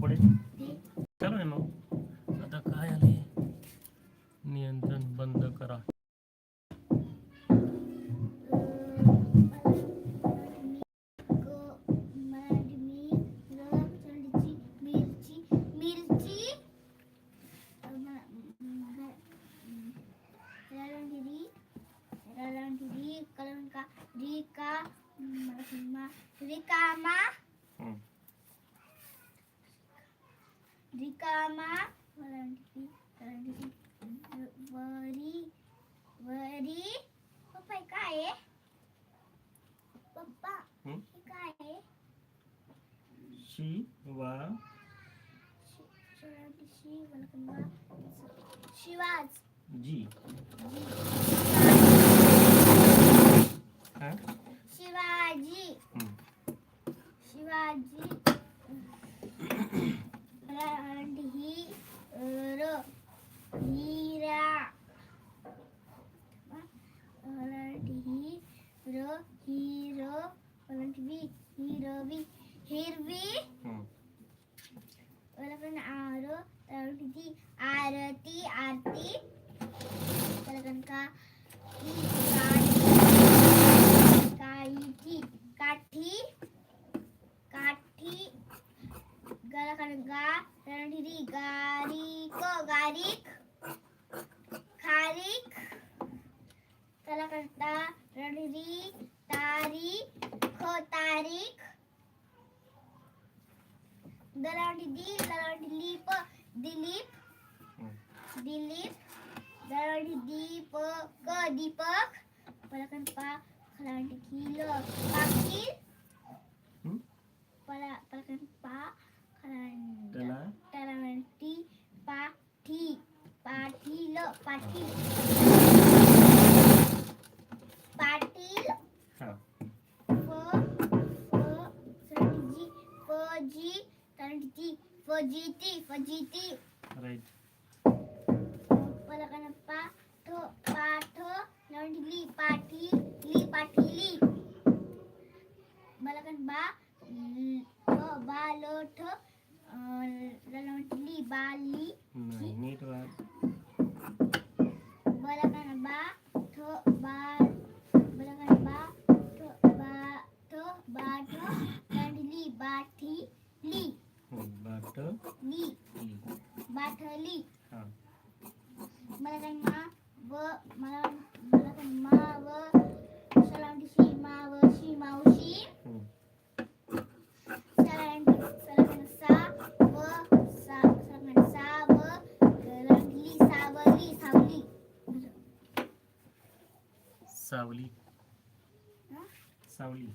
ಪಡೆ ಚಾರ್ನೆಮ ಸದಾಕಾಯನೆ ನಿಯಂತ್ರಣ বন্ধ करा 你只。dalam di di dalam di lip eh, di lip. Hmm. Di lip. Ke di pak kan, pak kalau di kilo. Pakil pada pada pak kalau dalam dalam di pak di pati lo pati pati Oh, G. हा फ फ सरजी fuzzy तरंटी फजिती फजिती. Right. पलकन पाठ पाठ लंडली पाठी ली पाठीली बलकन बा ल- ब- बालोठ लंडली बाली नाही नीट वाच बलकन बा ठ बा बलकन बा ठ बा ठ बाठ लंडली बाठी ली हम्म. बाट ली. ली. बाठली हा. मला काही मा व मला मला काही मा व मा व शी मावशी? सावली सावली. सावली. हा? सावली.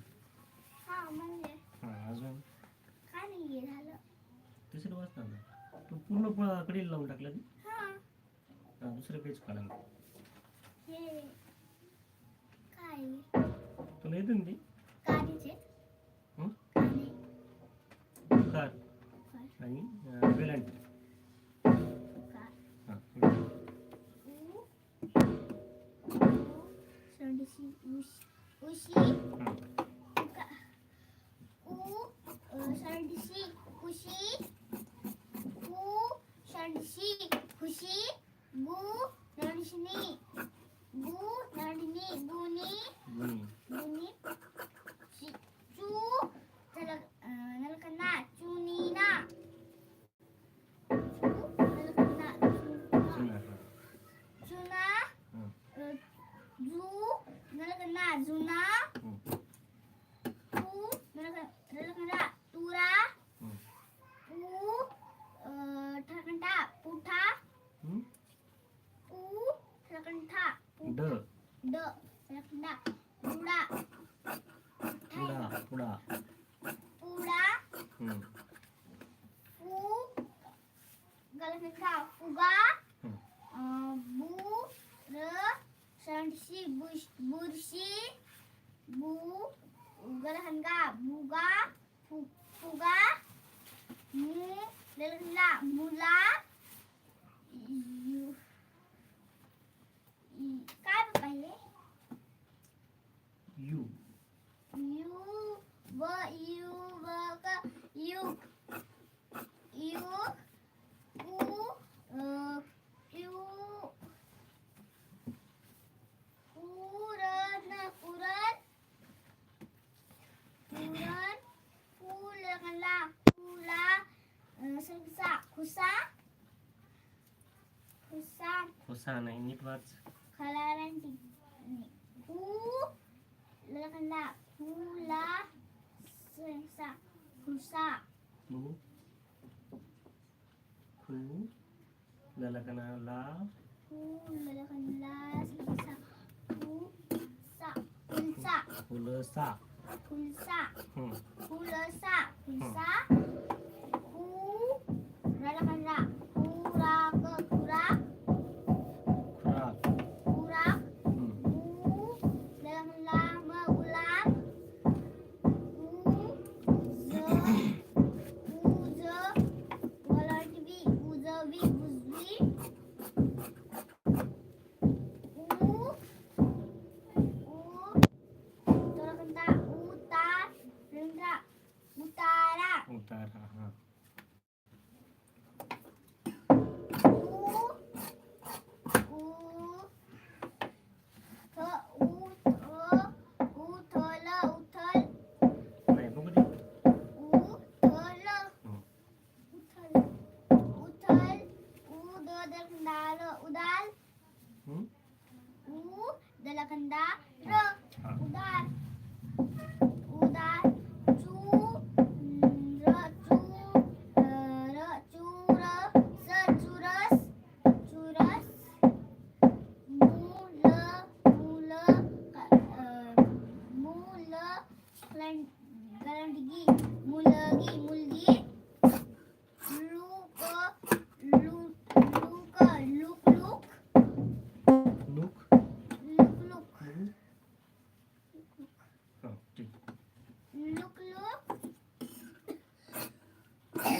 हा म्हणजे हा अजून? काय नाही हे झालं तिसरं वाच ना तू पूर्ण प- कडीला लावून टाकलं की हा हा, दुसरं पेज काढा हे काय तुला येतं ना ते काढीचे हं? काढी कार काय आणि अं, वेलांटी काय हा वेलांटी. सलांटीशी उशी उशी हा. उ शंडशी खुशी उ నడిసి ఖుషి గు నడిసిని గు నడిని గుని గుని చూ నలకన్నా చూనీనా tane iğnek var. Kahverengi iğnek. Kularına kula sensa kusa. Ku. Ku. Lalakana la. Ku lalakana la sensa kusa. Kulsa. Kulsa. Kulsa. Kulsa. Kulsa. Kulsa.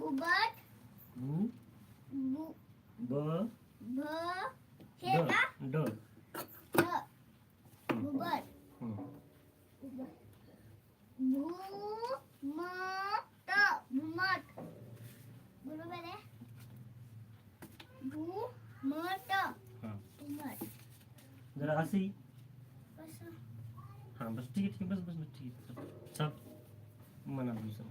bubet bu. Bu. Be. Be. Siapa do do bubet bu. Me to bumet belum ya, ada bu. Me to bumet जरा हंसी बस हाँ बस ठीक है ठीक है बस बस ठीक है सब मना दूसरा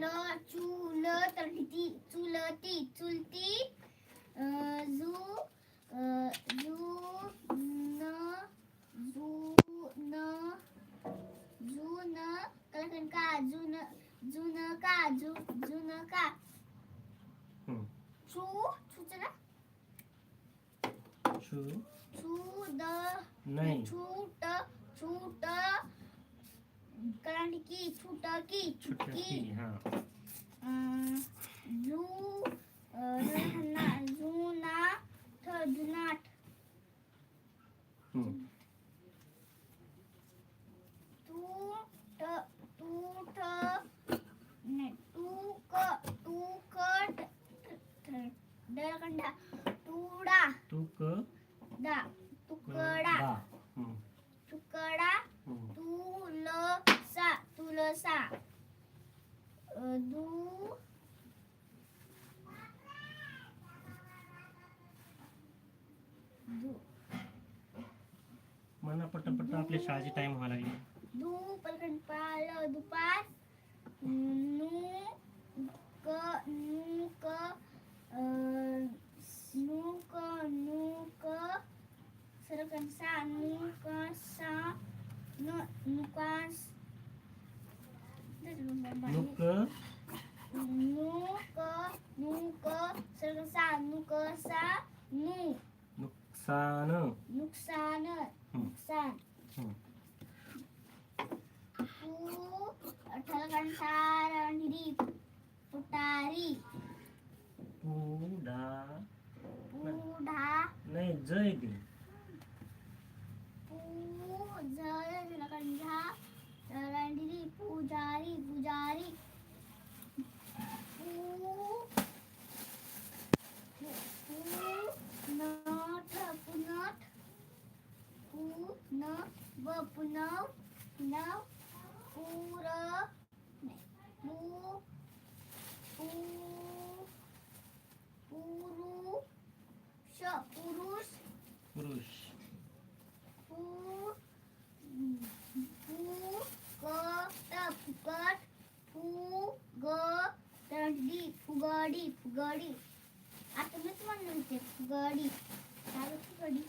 ल चुल तळती चुलती चुलती जू जू न जू न जू न का जुन जुन का जु जुन का. चू चूच ना? चू? द नाही. छूट छूट कारण की छुटकी छुटकी हां. कंडा तुडा तुक दा तुकडा दा हम्म, तुकडा हम्म. तुलसा तुलसा अ, दू दू म्हणा पटापट आपल्या शाळेची टाइम व्हायला लागली दू पलकन पाल दुपार नू क नू क अ, नू क नू क सरकन सा नू क सा न नुकास नुक नू क नू क सरकन सा नू क सा नू नुकसान नुकसान नुकसान हम्म. पू ठलकंठारणी पुटारी पुढा पुढा नाही जय दे. रंडी पुजारी पुजारी. पुनठ पुनठ. पुन व पुनव पुनव. पूर पू पू पुरुष पुरुष. पुरुष फुकट फुगडी फुगडी. फुगडी आता मीच म्हणलं होते फुगडी. काय फुगडी?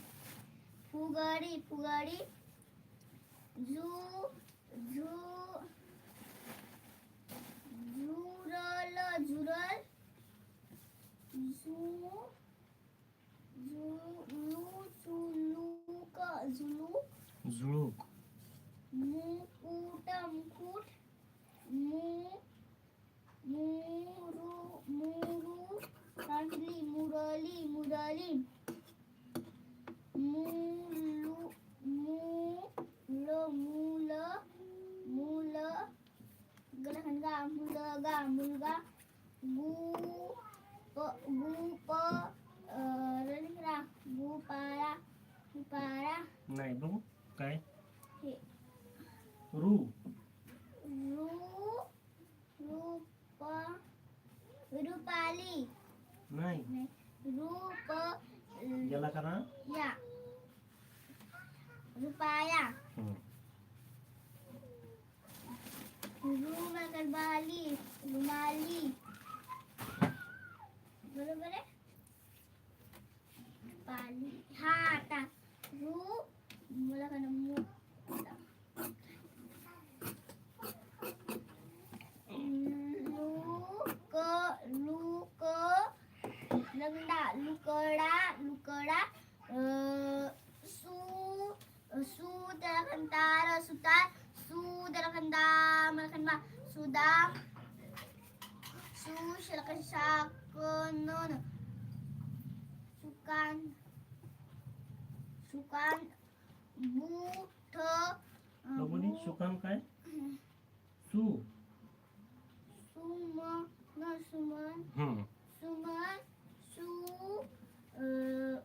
फुगडी फुगडी. झू झुलूक झुलू मुकुट मुकुट मु मुरु मुरु सांडली मुरली मुरली. मुलु मूल मूल मूल गलखंगा मुलगा मुलगा गु प गु प रनिंगरा गुपारा गुपारा नाही बघू काय? हे. रू. रू रूप रुपाली. नाही. नाही, रूप याला करा. या. रुपाया. हम्म. रुमाल बाली रुमाली. बरोबर आहे? पाली हा आता. Wala ka ng mo. Luko, luko, lagda, lukora, lukora, eh, su, su, dalakantara, sutar, su, dalakanda, malakanba, sudah su, shalakashakonon, sukan, सुदा सू शलक शाकन सुकान सुकान बूठ बघू नी सुकाम काय सु सुमन सुमन हम्म. सुमन सु अं,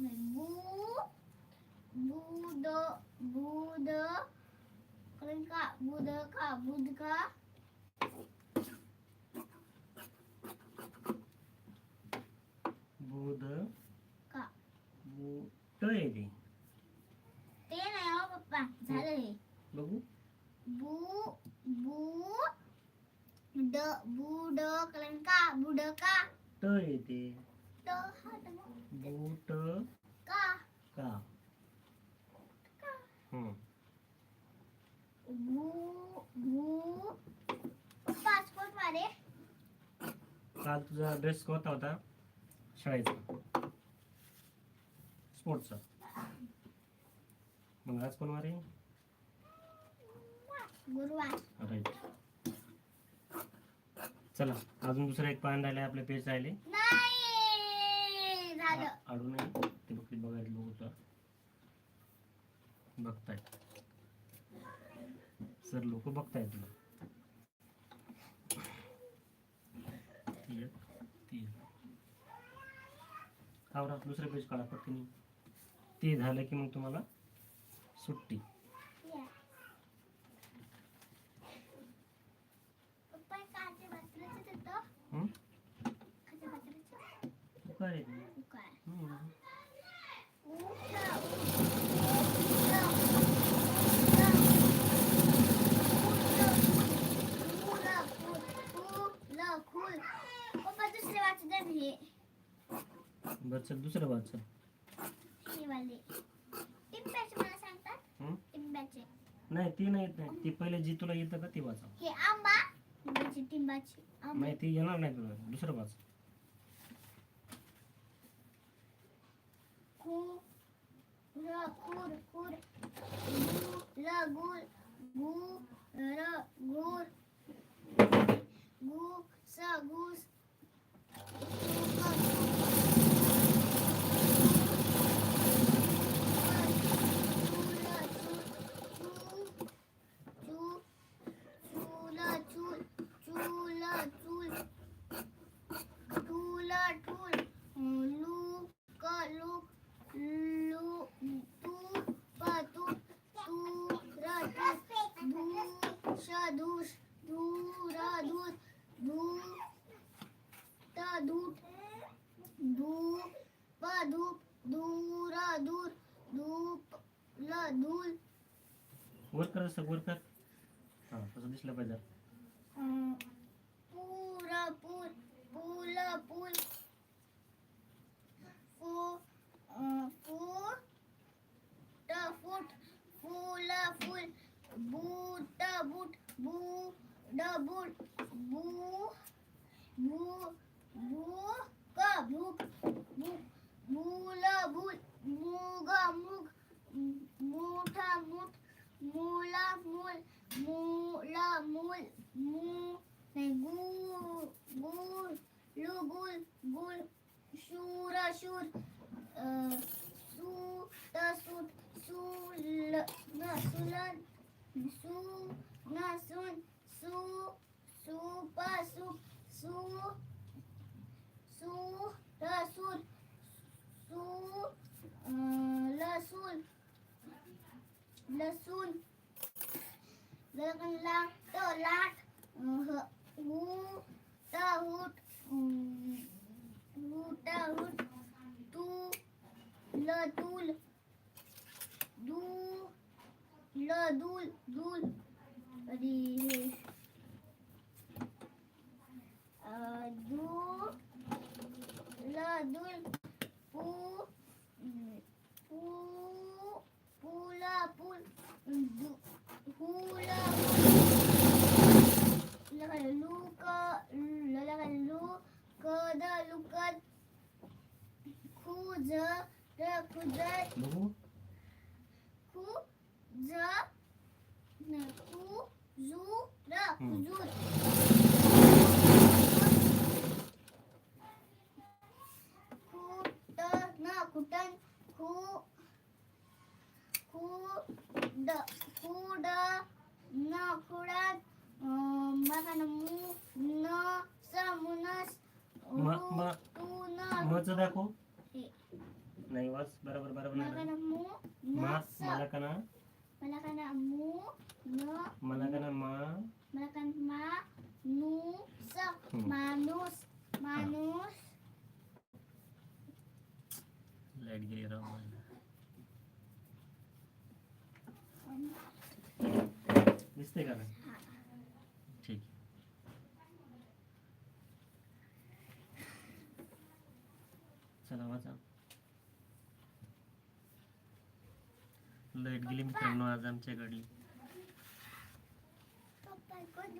नाही, बू बुद बुद करेन का बुद का बुध का बुध का बुट येते ते नाही हो पप्पा. झालं हे. बघू. बू बू ड बुड करेन का बुड का. ट येते ट हा ट मग. बूट का का. का. हम्म. बू बू. पप्पा स्पोर्ट मारे काल तुझा ड्रेस कोणता होता? शाळेचा. स्पोर्टचा. मग आज कोण वारे गुरुवार राईट चला अजून दुसरा एक पान राहिले आपले पेज राहिले. नाही ते बघ बघायला लोक तुला बघतायत. सर लोक बघतायत तुला आवरा दुसरं पेज काढा पटकन. ते झालं की मग तुम्हाला सुट्टी या पप्पा काचे भाकरीचं देतो? काचे भाकरीचं काय रे ते? काय. पप्पा दुसरे वाचत हे बरं चल दुसरं वाच वाले. टिंब्याचे मला सांगतात. हं? टिंब्याचे नाही ती नाही येत नाही. ती पहिले जी तुला येतं का ती वाचा. हे आंबा. टिंबाची टिंबाची. आंबा. नाही ती येणार नाही तुला. दुसरं वाच. खू र खूर खूर. गु ल गु र गुर गु स गुस असं वर कर हां. तसं दिसलं पाहिजे. mula mul mula mul mul negu gul lugul gul sura sur e, su ta sut su na sulan su na sun su su pa su su su ta sur su e, la sul लसूण लसूण लग्न तो लाट ह- हू त हुट हू त हुट तू ल तुल दू ल दूल दूल अरे हे अ, दू ल दूल पू पू Hula pool. Hula Luca. Luca. Luca. Kuja. Kuja. Kuja. Kuzura. Hmm. Kuzura. Kutan. Kutan. Kutan. खु ज न खु जू र खुजूर खुट न खुटन खु खुड खुड न खुडात मग मु न स मुनस म- म- तू न मचं दाखव. नाही वाच. बरोबर बरोबर मला नाही का ना मू न स मला का ना मला मू न मला का ना मा. मला का मा नू स. माणूस माणूस लाइट गेली राव. दिसते का ठीक. चला वाचा. लाइट गेली मित्रांनो आज आमच्याकडली पप्पा कोणती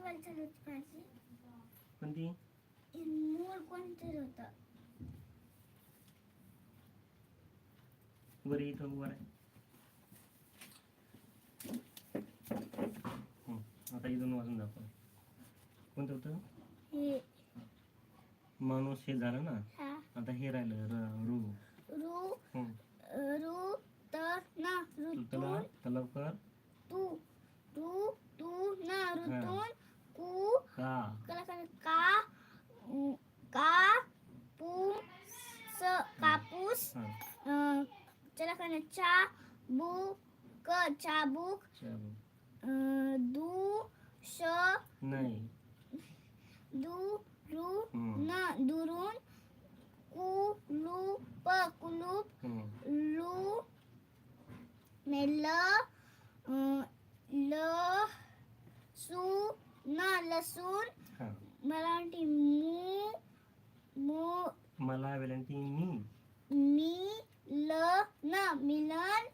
वर इथं वर आहे हो, आता इथून वाजून दाखव. कोणतं होतं? माणूस हे झालं ना? आता हे राहिलं र रु. रु हो. रू त ना ऋतून. तलब कर तू तू तू ना ऋतून. कु का? का का पू स कापूस चला करण्याचा बुक. चाबूक चाबूक નહીં durun na durun kulup kulup lu mela la su na lasun మలాంటి ము ము మలా వెలంటి ని ని ల నా మిలన్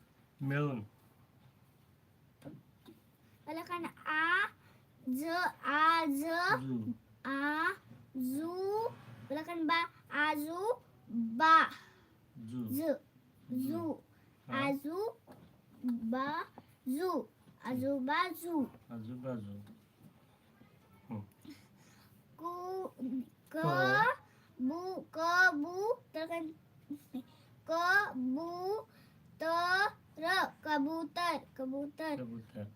Katakan A, Z, A, Z, A, Zu. Katakan Ba, A, z Ba, Z, z A, z Ba, z A, z Ba, z A, z Ba, z hmm. Ku, ke, bu, ke, bu, katakan ke, bu, ter, kabuter, kabuter. Kabuter.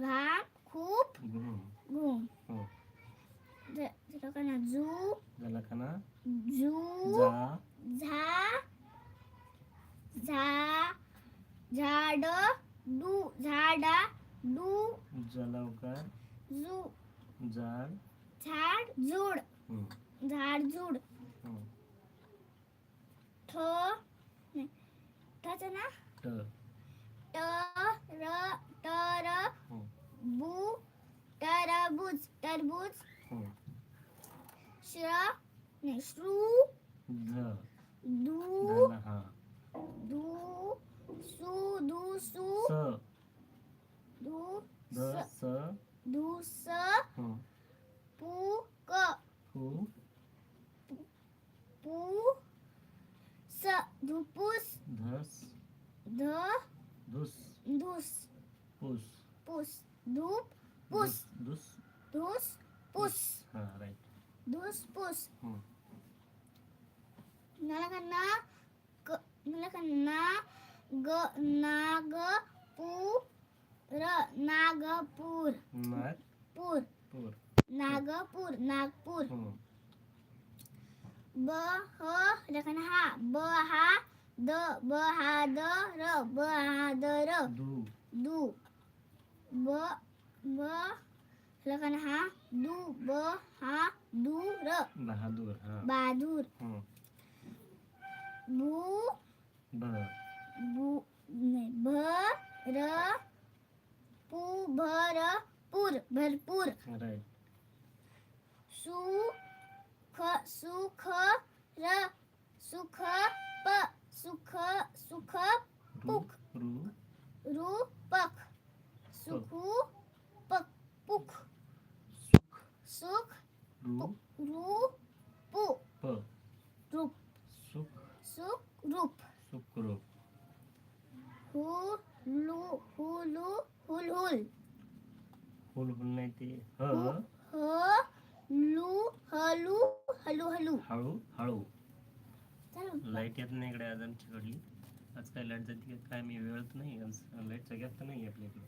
ঘাম খুব ঘুম। ঝালাখানা জু। ঝালাখানা do. दू ब हा. दू र बहादूर. हा. बहादूर. भू ब. बू नाही भ र पू भ र पूर भरपूर. राईट सु ख सुख र सुख प सुख सुख रू पुख रू. रु पख. सुखु पक पुख. सुख सुख रू रु पु प रूप। सुख सुख रूप। सुखरूप हु लु हुलु हुल हुल फुल फुल नाही ते ह ह। लु हलु हलु हलू। हळू हळू। लाइट येत नाही इकडे आज आमच्याकडली आज काय लाइट जाते का काय मी वेळत नाही. लाईटचा गॅप तर नाही आपल्याकडे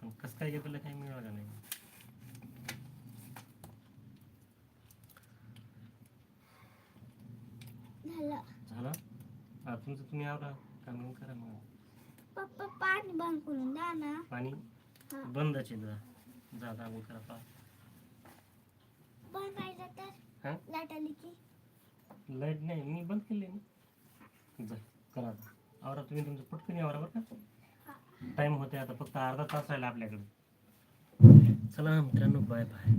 पण कसं काय गेलं काही मिळालं नाही. झालं. झाला? हा तुमचं तुम्ही आवरा काम बिम करा मग. पप्पा पाणी बंद करून द्या ना. पाणी? हा. बंदाचे जा जा काम करा पा. बंद राहिलं तर हा? लाइट आली की. लाइट नाही मी बंद केली ना. जा करा आता. आवरा तुम्ही तुमचं पटकन आवरा बरं का. टाईम होते आता फक्त अर्धा तास राहिला आपल्याकडे. चला मित्रांनो बाय बाय